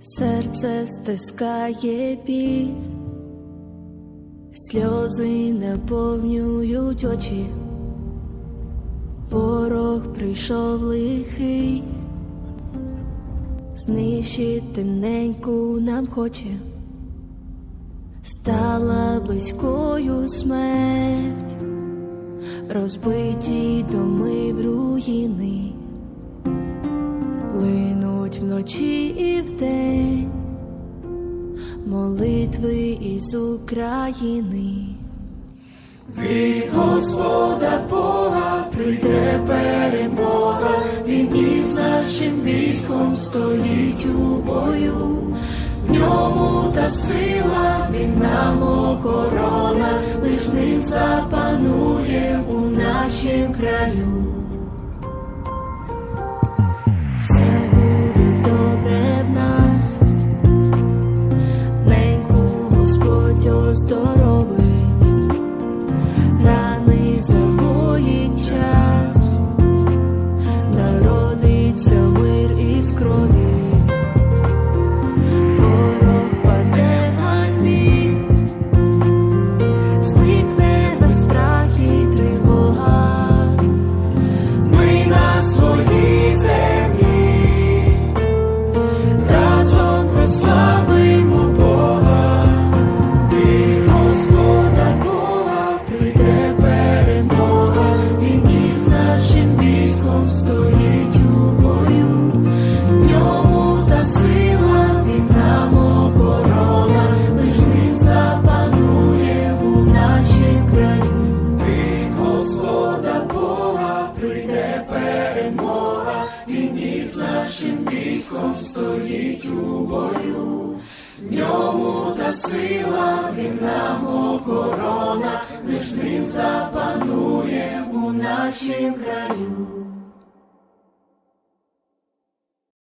Серце стискає біль, сльози наповнюють очі, ворог прийшов лихий, знищити неньку нам хоче, стала близькою смерть розбиті доми в руїни линуть вночі і вдень, молитви із України. Від Господа Бога прийде перемога, Він із нашим військом стоїть у бою. В ньому та сила, він нам охорона, лиш ним запанує у краю. Все буде добре в нас, неньку Господь оздоровить, рани загоїть час, народиться мир із крові, військом стоїть у бою. В ньому та сила, він нам охорона, лиш ним запанує у нашім краю.